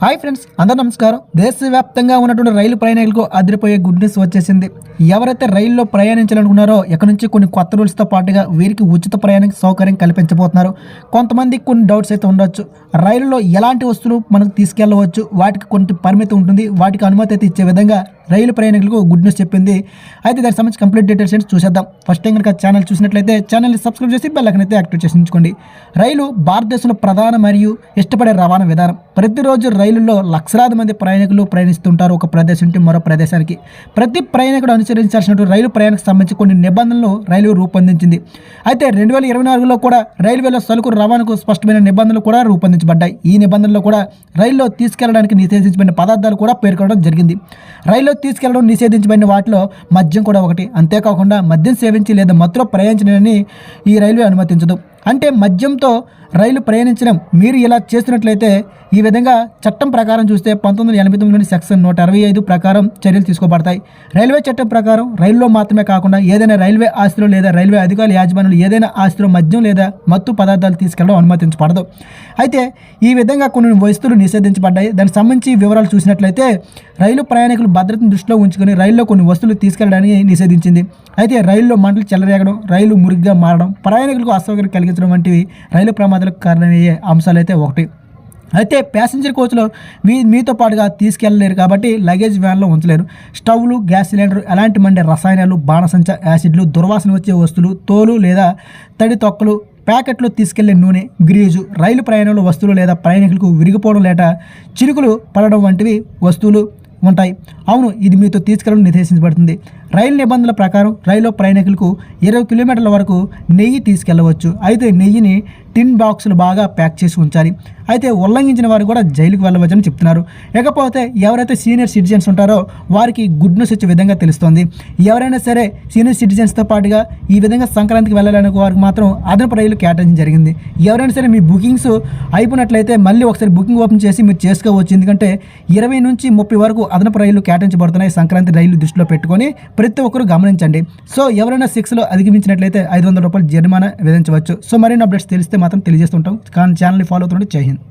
Hi friends అందరూ నమస్కారం. దేశవ్యాప్తంగా ఉన్నటువంటి రైలు ప్రయాణికులకు అదిరిపోయే గుడ్ న్యూస్ వచ్చేసింది. ఎవరైతే రైల్లో ప్రయాణించాలనుకున్నారో ఇక్కడ నుంచి కొన్ని కొత్త రూల్స్తో పాటుగా వీరికి ఉచిత ప్రయాణ సౌకర్యం కల్పించబోతున్నారు. కొంతమంది కొన్ని డౌట్స్ అయితే ఉండొచ్చు. రైలులో ఎలాంటి వస్తువులు మనకు తీసుకెళ్ళవచ్చు వాటికి కొంత పరిమితి ఉంటుంది. వాటికి అనుమతి అయితే ఇచ్చే విధంగా రైలు ప్రయాణికులకు గుడ్ న్యూస్ చెప్పింది. అయితే దానికి సంబంధించి కంప్లీట్ డీటెయిల్స్ ఏంటి చూసేద్దాం. ఫస్ట్ టైం కనుక ఛానల్ చూసినట్లయితే ఛానల్ని సబ్స్క్రైబ్ చేసి బెల్ ఐకాన్ అయితే యాక్టివేట్ చేసి ఉంచుకోండి. రైలు భారతదేశంలో ప్రధాన మరియు ఇష్టపడే రవాణా విధానం. ప్రతిరోజు రైలులో లక్షలాది మంది ప్రయాణికులు ప్రయాణిస్తుంటారు. ఒక ప్రదేశం నుండి మరో ప్రదేశానికి. ప్రతి ప్రయాణికుడు అనుసరించాల్సినటువంటి రైలు ప్రయాణానికి సంబంధించి కొన్ని నిబంధనలు రైల్వే రూపొందించింది. అయితే రెండు వేల ఇరవై నాలుగులో కూడా రైల్వేలో సరుకు రవాణాకు స్పష్టమైన నిబంధనలు కూడా రూపొందించబడ్డాయి. ఈ నిబంధనలు కూడా రైల్లో తీసుకెళ్ళడానికి నిషేధించబడిన పదార్థాలు కూడా పేర్కొనడం జరిగింది. రైల్లో తీసుకెళ్ళడం నిషేధించబడిన వాటిలో మద్యం కూడా ఒకటి. అంతేకాకుండా మద్యం సేవించి లేదా మత్తులో ప్రయాణించడాన్ని ఈ రైల్వే అనుమతించదు. అంటే మద్యంతో రైలు ప్రయాణించడం మీరు ఇలా చేస్తున్నట్లయితే ఈ విధంగా చట్టం ప్రకారం చూస్తే పంతొమ్మిది వందల ఎనభై తొమ్మిది సెక్షన్ నూట అరవై ఐదు ప్రకారం చర్యలు తీసుకోబడతాయి. రైల్వే చట్టం ప్రకారం రైల్లో మాత్రమే కాకుండా ఏదైనా రైల్వే ఆస్తిలో లేదా రైల్వే అధికారుల యాజమాన్యులు ఏదైనా ఆస్తిలో మద్యం లేదా మత్తు పదార్థాలు తీసుకెళ్ళడం అనుమతించబడదు. అయితే ఈ విధంగా కొన్ని వస్తువులు నిషేధించబడ్డాయి. దానికి సంబంధించి వివరాలు చూసినట్లయితే రైలు ప్రయాణికులు భద్రతను దృష్టిలో ఉంచుకొని రైల్లో కొన్ని వస్తువులు తీసుకెళ్ళడానికి నిషేధించింది. అయితే రైల్లో మంటలు చెలరేగడం రైలు మురిగ్గా మారడం ప్రయాణికులకు అసౌకర్యం కలిగించడం వంటివి రైలు ఇబ్బందులకు కారణమయ్యే అంశాలు అయితే ఒకటి. అయితే ప్యాసింజర్ కోచ్లో మీ మీతో పాటుగా తీసుకెళ్ళలేరు కాబట్టి లగేజ్ వ్యాన్లో ఉంచలేరు. స్టవ్లు గ్యాస్ సిలిండర్ ఎలాంటి మండే రసాయనాలు బాణసంచ యాసిడ్లు దుర్వాసన వచ్చే వస్తువులు తోలు లేదా తడి తొక్కలు ప్యాకెట్లో తీసుకెళ్ళే నూనె గ్రీజు రైలు ప్రయాణంలో వస్తువులు లేదా ప్రయాణికులకు విరిగిపోవడం లేదా చిరుకులు పడడం వంటివి వస్తువులు ఉంటాయి. అవును ఇది మీతో తీసుకెళ్ళడం నిర్దేశించబడుతుంది. రైలు నిబంధనల ప్రకారం రైలు ప్రయాణికులకు ఇరవై కిలోమీటర్ల వరకు నెయ్యి తీసుకెళ్ళవచ్చు. అయితే నెయ్యిని టిన్ బాక్సులు బాగా ప్యాక్ చేసి ఉంచాలి. అయితే ఉల్లంఘించిన వారు కూడా జైలుకు వెళ్ళవచ్చని చెప్తున్నారు. ఇకపోతే ఎవరైతే సీనియర్ సిటిజన్స్ ఉంటారో వారికి గుడ్ న్యూస్ వచ్చే విధంగా తెలుస్తోంది. ఎవరైనా సరే సీనియర్ సిటిజన్స్తో పాటుగా ఈ విధంగా సంక్రాంతికి వెళ్ళాలని వారికి మాత్రం అదనపు రైలు కేటాయించడం జరిగింది. ఎవరైనా సరే మీ బుకింగ్స్ అయిపోయినట్లయితే మళ్ళీ ఒకసారి బుకింగ్ ఓపెన్ చేసి మీరు చేసుకోవచ్చు. ఎందుకంటే ఇరవై నుంచి ముప్పై వరకు అదనపు రైలు కేటాయించబడుతున్నాయి సంక్రాంతి రైలు దృష్టిలో పెట్టుకొని. ప్రతి ఒక్కరు గమనించండి. సో ఎవరైనా సిక్స్లో అధిగమించినట్లయితే ఐదు వందల రూపాయలు జరిమానా విధించవచ్చు. సో మరిన్ని అప్డేట్స్ తెలిస్తే మాత్రం తెలియజేస్తుంటాం కానీ ఛానల్ని ఫాలో అవుతుంటే జై హింద్.